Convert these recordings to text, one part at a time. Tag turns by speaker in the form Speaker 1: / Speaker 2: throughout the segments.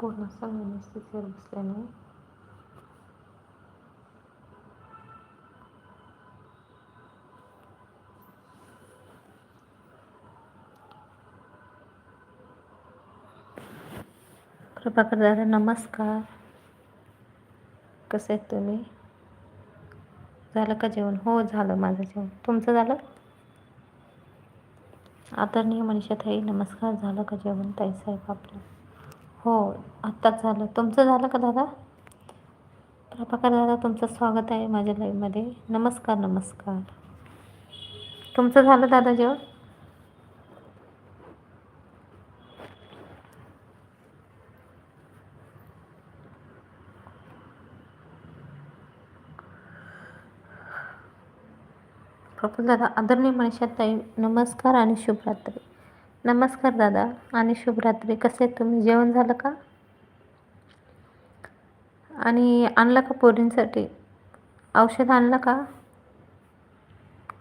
Speaker 1: पूर्ण सगळ्यांनी स्थितीवर बसल्याने प्रभाकर दादा नमस्कार कसे आहेत तुम्ही? झालं का जेवण? हो झालं माझं जेवण. तुमचं झालं? आदरणीय मनीषाताई नमस्कार. झालं का जेवण ताईसाहेब आपलं? हो आत्ताच झालं. तुमचं झालं का दादा? प्रभाकर दादा तुमचं स्वागत आहे माझ्या लाईव्हमध्ये नमस्कार नमस्कार. तुमचं झालं दादा जेवण? प्रफुल्ल दादा आदरणीय मनीषा ताई नमस्कार आणि शुभरात्री. नमस्कार दादा आणि शुभरात्री. कसे तुम्ही? जेवण झालं का? आणि आणलं का पोरींसाठी? औषध आणलं का?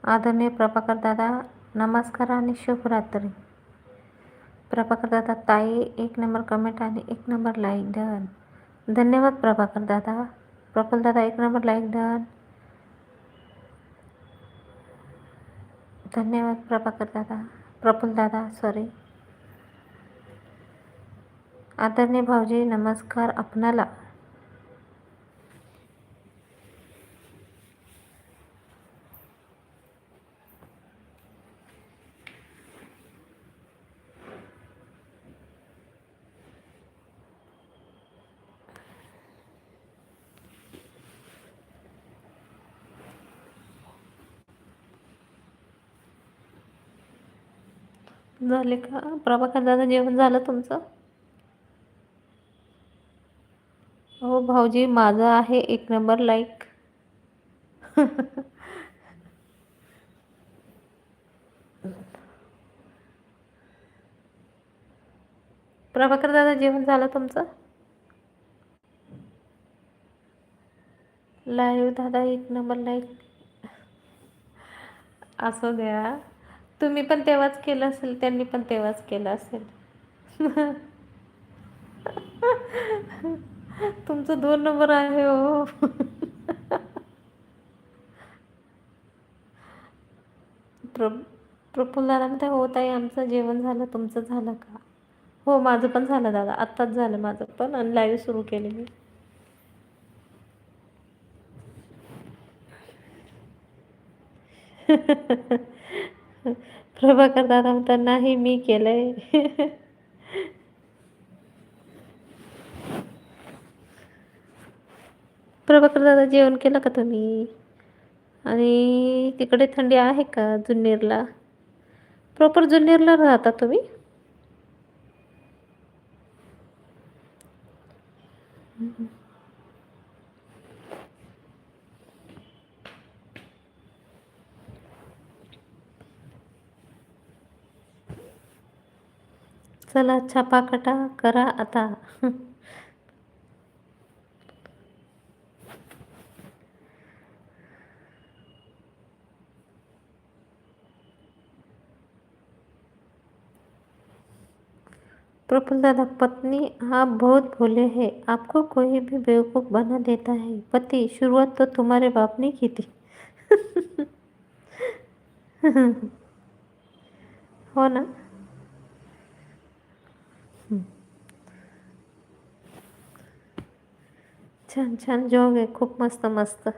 Speaker 1: आदरणीय प्रभाकर दादा नमस्कार आणि शुभरात्री. प्रभाकर दादा ताई एक नंबर कमेंट आणि एक नंबर लाईक डन धन्यवाद प्रभाकर दादा. प्रफुल दादा एक नंबर लाईक डन धन्यवाद प्रभाकर दादा. दादा सॉरी आदरणीय भाऊजी नमस्कार आपणाला. झाले का? प्रभाकर दादा जेवण झालं तुमचं? हो भाऊजी माझं आहे एक नंबर लाईक प्रभाकर दादा जेवण झालं तुमचं? लाईव्ह दादा एक नंबर लाईक असू द्या. तुम्ही पण तेव्हाच केलं असेल त्यांनी पण तेव्हाच केलं असेल. तुमचं दोन नंबर आहे हो. प्र प्रफुल्ल दादा म्हणते हो ताई आमचं जेवण झालं तुमचं झालं का? हो माझं पण झालं दादा आत्ताच झालं माझं पण आणि लाईव्ह सुरू केले मी. प्रभाकर दादा म्हणतात नाही मी केलंय. प्रभाकर दादा जेवण केलं का तुम्ही? आणि तिकडे थंडी आहे का जुन्नेरला? प्रॉपर जुन्नेरला राहता तुम्ही? चला छापाकाटा करा आता. प्रफुल्ल दादा पत्नी, आप बहुत भोले हैं। आपको कोई भी बेवकूफ़ बना देता है। पति, शुरुआत तो तुम्हारे बाप ने की थी। हो ना? छान छान जॉब आहे खूप मस्त मस्त.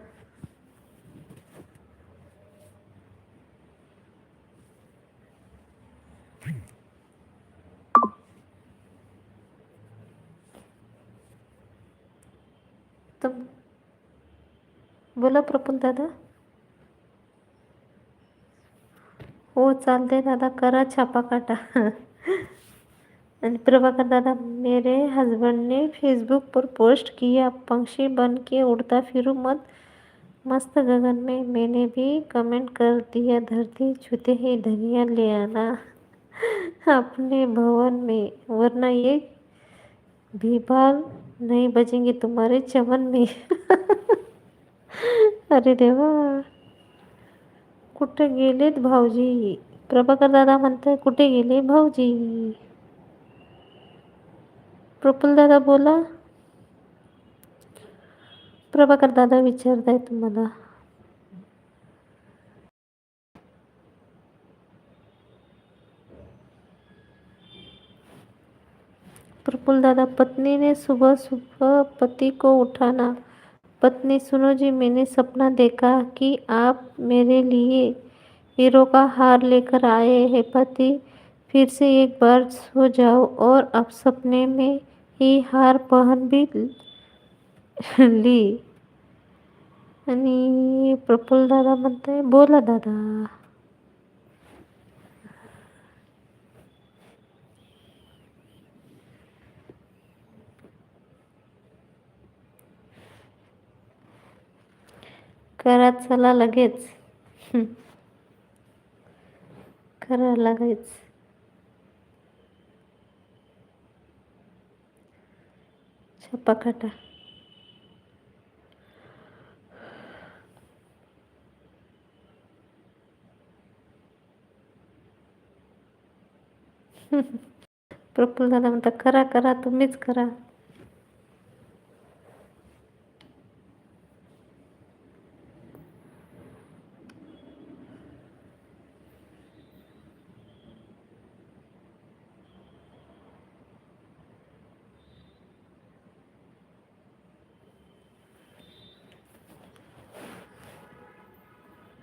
Speaker 1: बोला प्रपुल दादा. हो चालते दादा करा छापा काटा प्रभाकर दादा, मेरे हस्बैंड ने फेसबुक पर पोस्ट किया पंक्षी बन के उड़ता फिरूं मत। मस्त गगन में मैंने भी कमेंट कर दिया, धरती, छूते ही धनिया ले आना। अपने भवन में, वरना ये भी भीभाल नहीं बजेंगे तुम्हारे चमन में। अरे देवा कुठे गेलेत भाऊजी। प्रभाकर दादा म्हणताय कुठे गेले भाऊजी। प्रफुल्ल दादा बोला। प्रभाकर दादा विचारताय तुम्हाला प्रफुल्ल दादा पत्नी ने सुबह सुबह पति को उठाना। पत्नी, सुनो जी, मैंने सपना देखा कि आप मेरे लिए हीरो का हार लेकर आए हैं। पति, फिर से एक बार सो जाओ और अब सपने में ही हार पहन भी ली. आणि प्रफुल्ल दादा म्हणते बोला दादा. करा चला लगेच. करा लगेच. छप्पा काटा प्रफुल्ल दादा म्हणतात करा करा तुम्हीच करा.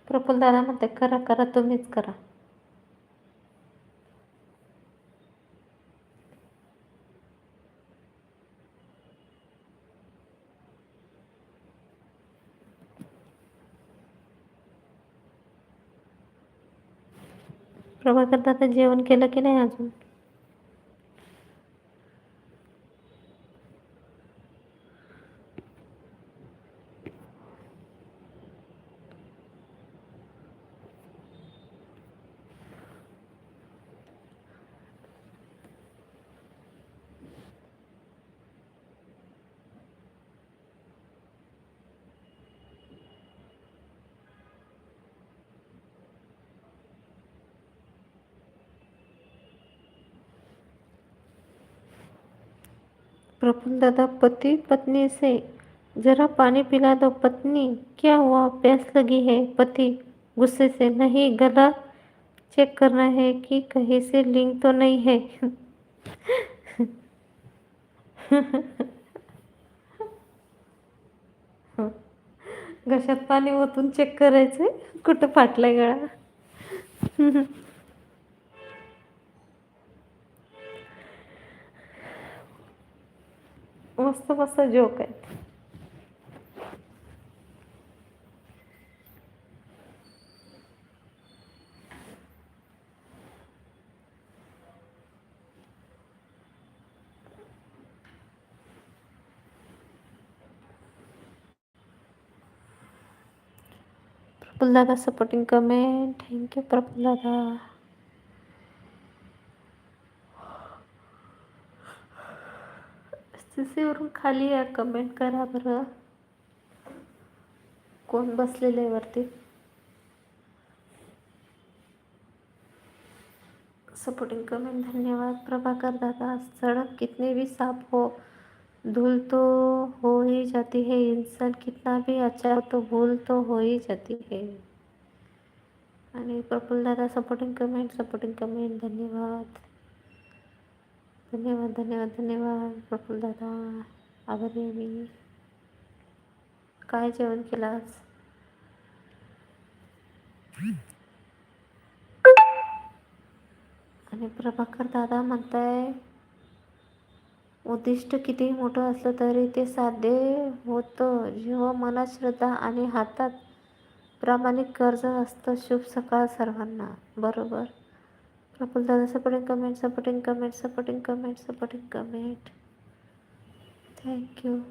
Speaker 1: प्रफुल्ल दादा म्हणते करा करा तुम्हीच करा. प्रभाकर दादा जेवण केलं की नाही अजून? प्रफुल्ल दादा पति पत्नी से जरा पानी पिला दो पत्नी क्या हुआ? प्यास लगी है? पति गुस्से से नहीं गला चेक करना है कि कहीं से लिंक तो नहीं है। घशात पाणी ओतून चेक करायचंय. कुठं फाटलाय गळा? मस्त मस्त जोक आहेत. प्रफुल्ल दादा सपोर्टिंग कमेंट थँक्यू प्रफुल्ल दादा. वरून खाली या कमेंट करा बरं. कोण बसलेलं आहे वरती? सपोर्टिंग कमेंट धन्यवाद. प्रभाकर दादा सड़क कितने भी साफ हो. धूल तो हो ही जाती है. इंसान कितना भी अच्छा हो तो भूल तो हो ही जाती है। आणि प्रफुल्ल दादा सपोर्टिंग कमेंट सपोर्टिंग कमेंट धन्यवाद. धन्यवाद धन्यवाद धन्यवाद प्रफुल दादा आभारी आहे मी. काय जेवण केलं आज? आणि प्रभाकर दादा म्हणताय उद्दिष्ट कितीही मोठं असलं तरी ते साध्य होतं. जेव्हा मनात श्रद्धा आणि हातात प्रामाणिक कर्ज असतं शुभ सकाळ सर्वांना. बरोबर? Kapal Dada supporting comment, supporting comment, supporting comment, supporting comment. Thank you.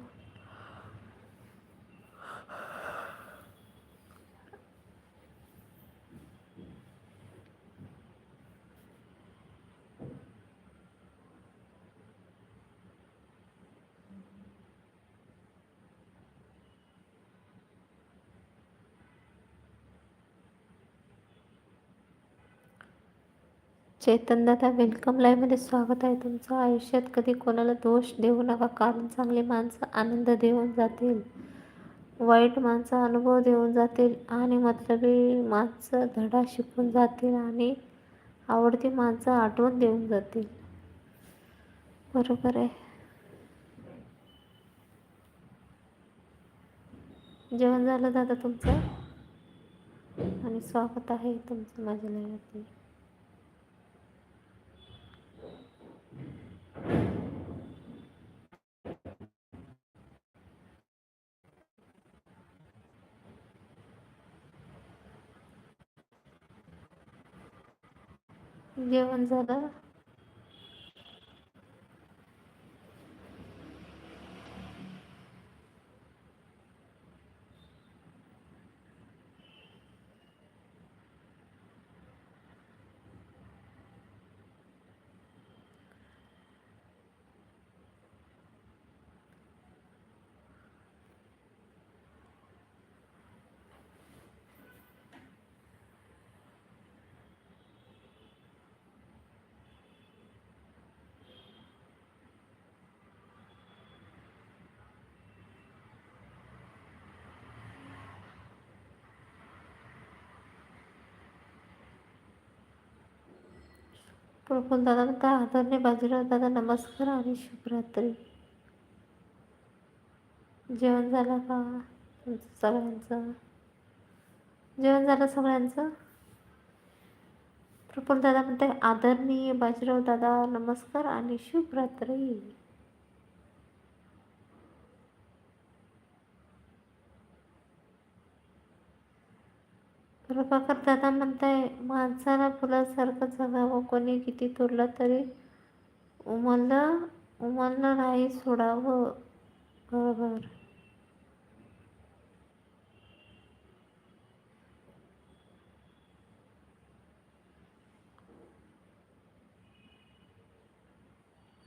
Speaker 1: दादा वेलकम लाईव्हमध्ये स्वागत आहे. तुमचं आयुष्यात कधी कोणाला दोष देऊ नका. कारण चांगली माणसं आनंद देऊन जातील वाईट माणसं अनुभव देऊन जातील आणि मतलबी माणसं धडा शिकून जातील आणि आवडती माणसं आठवण देऊन जातील. बरोबर आहे. जेवण झालं दादा तुमचं? आणि स्वागत आहे तुमचं माझ्या लाईव्हमध्ये. जेवण झालं. प्रफुल दादा म्हणता आदरणे बाजीराव दादा नमस्कार आणि शुभरात्री. जेवण झालं का सगळ्यांचं? जेवण झालं सगळ्यांचं? प्रफुल दादा म्हणते आदरणीय बाजीराव दादा नमस्कार आणि शुभरात्री. प्रभाकर दादा म्हणताय, माणसाला फुलासारखं जगावं, कोणी किती तोडलं तरी उमललं उमललं नाही, सोडावं. बरोबर.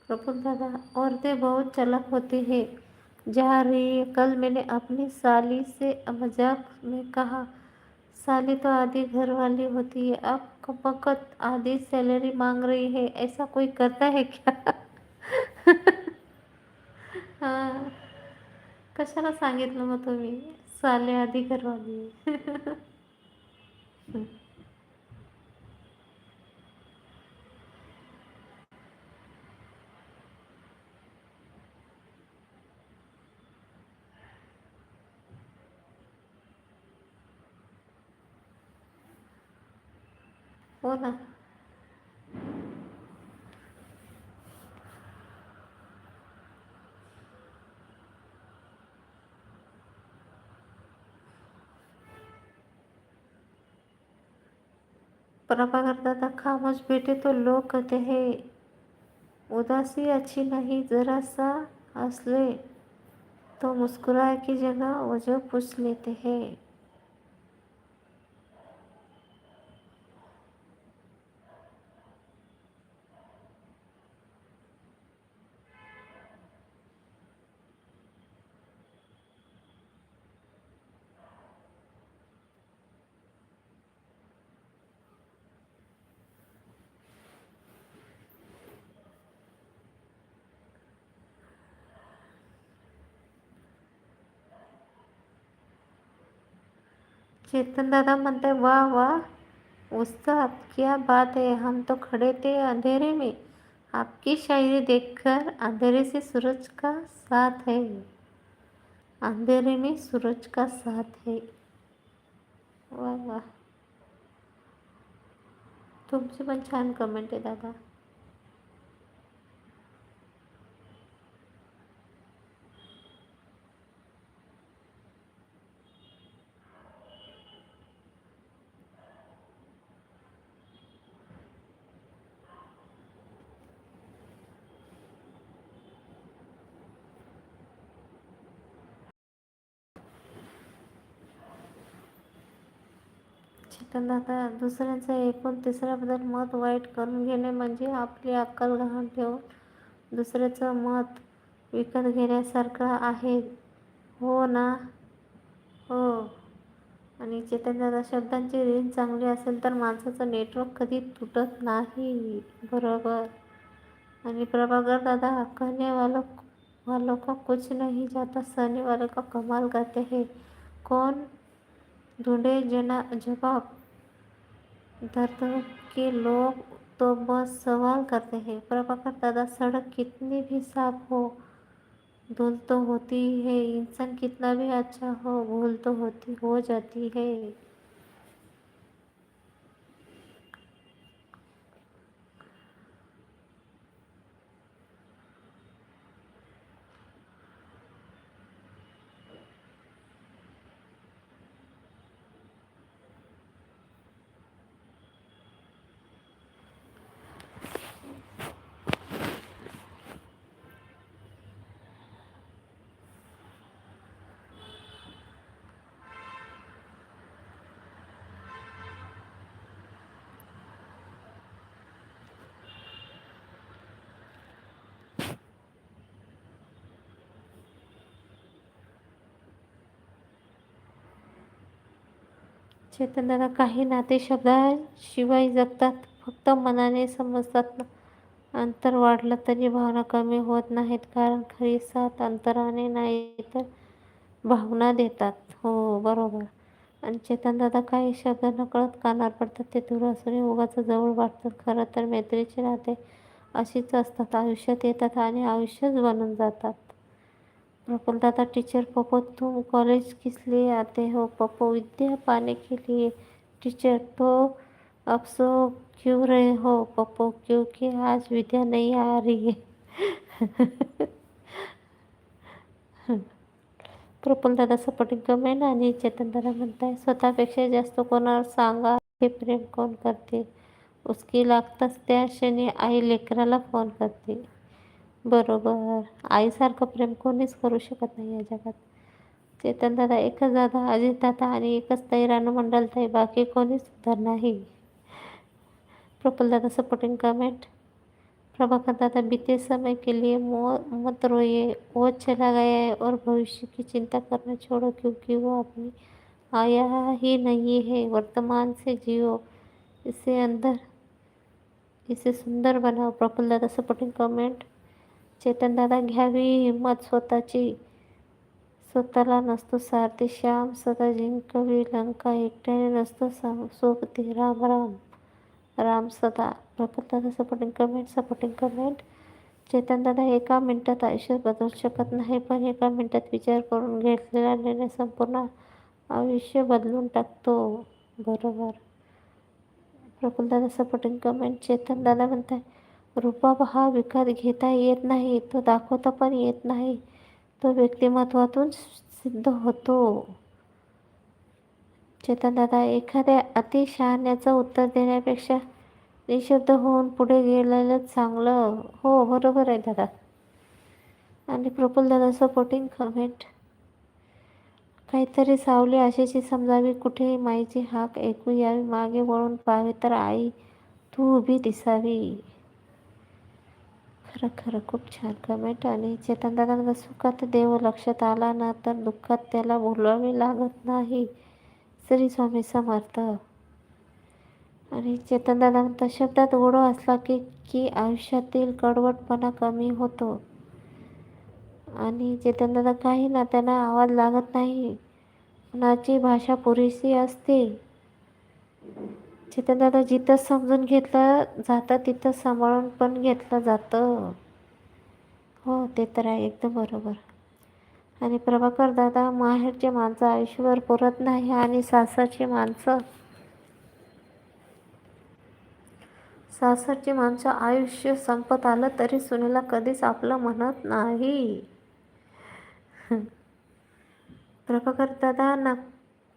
Speaker 1: दादा और ते बहुत चलक होती हैं. जा रही है कल मैंने अपनी साली से मज़ाक में कहा साली तो आधी घर वाली होती. है अब फकत आधी सैलरी मांग रही है. ऐसा कोई करता है क्या? हाँ. कशाला सांगितलं मग तुम्ही? साले आधी घरवाली. हो। ना प्रभाकर दादा खामोश बैठे तो लोग कहते हैं, उदासी अच्छी नहीं जरा सा हंसले तो मुस्कुराए की जगह वजह पूछ लेते हैं। चेतन दादा म्हणते वाह वाह उस्ताद क्या बात है, हम तो खड़े थे अंधेरे में। आपकी शायरी देखकर अंधेरे से सूरज का साथ है। अंधेरे में सूरज का साथ है। वाह वाह। तुमची पण छान कमेंट आहे दादा। दादा दुसऱ्यांचं ऐकून तिसऱ्याबद्दल मत वाईट करून घेणे म्हणजे आपली अक्कल गहाण ठेवून दुसऱ्याचं मत विकत घेण्यासारखं आहे. हो ना? हो. आणि चेतनदादा शब्दांची रेंज चांगली असेल तर माणसाचं नेटवर्क कधी तुटत नाही. बरोबर. आणि प्रभाकर दादा कहने वालों वालों का कुछ नहीं जाता सहने वालों का कमाल करते हैं. कौन ढूंढे जना, जवाब। दर्द के लोग तो बस सवाल करते हैं प्रभाकर दादा सड़क कितनी भी साफ़ हो, धूल तो होती ही। इंसान कितना भी अच्छा हो, भूल तो होती, हो जाती है। चेतनाला काही नाते शब्दाशिवाय जगतात. फक्त मनाने समजतात अंतर वाढलं तरी भावना कमी होत नाहीत. कारण खरी साथ अंतराने नाही तर भावना देतात. हो बरोबर. आणि चेतन दादा काही शब्द नकळत कानावर पडतात. ते दूर असूनही उगाच जवळ वाटतात. खरं तर मैत्रीचे नाते अशीच असतात. आयुष्यात येतात आणि आयुष्यच बनून जातात. प्रफुल्ल दादा टीचर पप्पो तुम कॉलेज किस लिए आते हो? पप्पो विद्या पाने के लिए। टीचर तो अब सो क्यों रहे हो? पप्पो क्योंकि आज विद्या नहीं आ रही है। प्रफुल्ल दादा सपोर्टिंग कमेंट आणि चेतन दादा म्हणताय स्वतःपेक्षा जास्त कोणावर सांगा हे प्रेम कोण करते? उसकी लागताच त्या क्षणी आई लेकराला फोन करते. बरोबर. आईसारखं प्रेम कोणीच करू शकत नाही या जगात. चेतन दादा एकच दादा, अजित दादा आणि एकच ताई, रानू मंडल ताई, बाकी कोणीच सुद्धा नाही. प्रफुल्ल दादा सपोर्टिंग कमेंट प्रभाकर दादा, बीते समय के लिए मत रोइए, वो चला गया है और भविष्य की चिंता करना छोड़ो क्योंकि वो अपनी आया ही नहीं है। वर्तमान से जियो, इसे अंदर, इसे सुंदर बनाओ। प्रफुल्ल दादा सपोर्टिंग कमेंट चेतन दादा घ्यावी हिंमत स्वतःची. स्वतःला नसतो सारथी श्याम सदा जिंकवी लंका एकट्याने नसतो साम सोबती. राम राम. राम सदा. प्रफुल्ल दादा supporting comment supporting comment Chetan दादा एका मिनटात आयुष्य बदलू शकत नाही पण एका मिनटात विचार करून घेतलेला निर्णय संपूर्ण आयुष्य बदलून टाकतो. बरोबर. प्रफुल्ल दादा सपोर्टिंग कमेंट चेतन दादा म्हणताय रुबाब हा विकत घेता येत नाही तो दाखवता पण येत नाही. तो व्यक्तिमत्वातून सिद्ध होतो. चेतनदादा एखाद्या अतिशहाण्याचं उत्तर देण्यापेक्षा निशब्द होऊन पुढे गेलेलं चांगलं. हो बरोबर आहे दादा. आणि प्रफुल्ल दादा सपोर्टिंग कमेंट काहीतरी सावली आशेची समजावी कुठे माईची हाक ऐकू यावी मागे वळून पाहावे तर आई तू उभी दिसावी. खरं खरं खूप छान कमेंट आणि चेतनदादा सुखात देव लक्षात आला ना तर दुःखात त्याला बोलवावे लागत नाही. श्री स्वामी समर्थ. आणि चेतनदादा म्हणतात शब्दात गोडो असला की की आयुष्यातील कडवटपणा कमी होतो. आणि चेतनदादा काही ना त्यांना आवाज लागत नाही. कुणाची भाषा पुरेशी असते? चेतनदादा जिथं समजून घेतलं जातं तिथं सांभाळून पण घेतलं जातं. हो ते तर आहे एकदम बरोबर. आणि प्रभाकर दादा माहेरचे माणसं आयुष्यभर पुरत नाही आणि सासरची माणसं. सासरची माणसं आयुष्य संपत आलं तरी सुनेला कधीच आपलं म्हणत नाही. प्रभाकर दादा न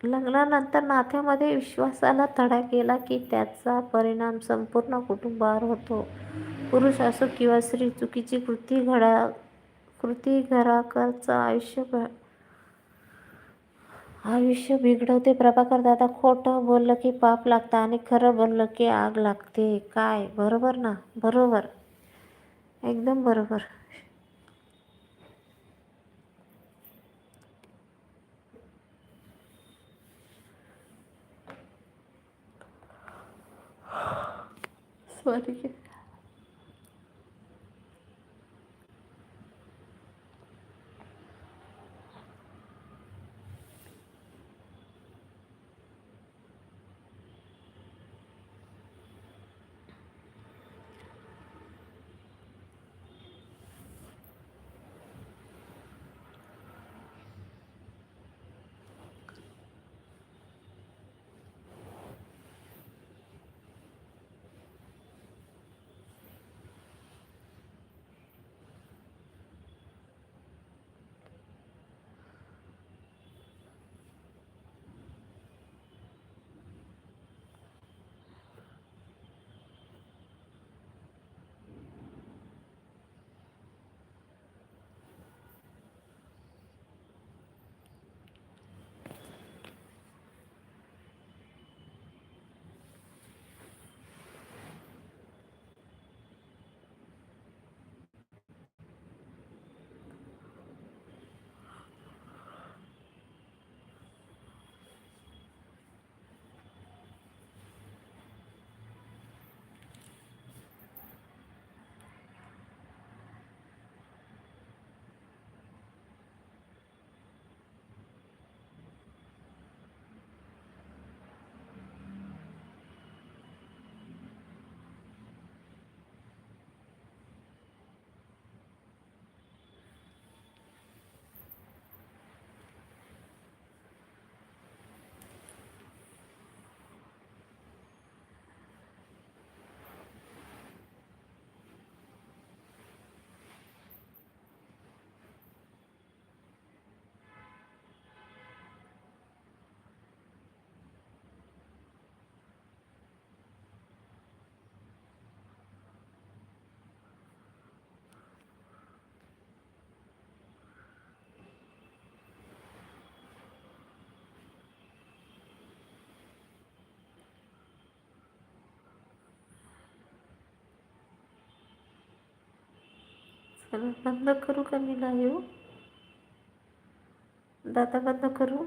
Speaker 1: लग्नानंतर नात्यामध्ये विश्वासाला तडा गेला की त्याचा परिणाम संपूर्ण कुटुंबावर होतो. पुरुष असो किंवा स्त्री चुकीची कृती घडा कृती घराकरचं आयुष्य आयुष्य बिघडवते. प्रभाकर दादा खोटं बोललं की पाप लागतं आणि खरं बोललं की आग लागते. काय? बरोबर ना? बरोबर. एकदम बरोबर. सॉरी बंद करू का मी लाईव्ह दादा बंद करू?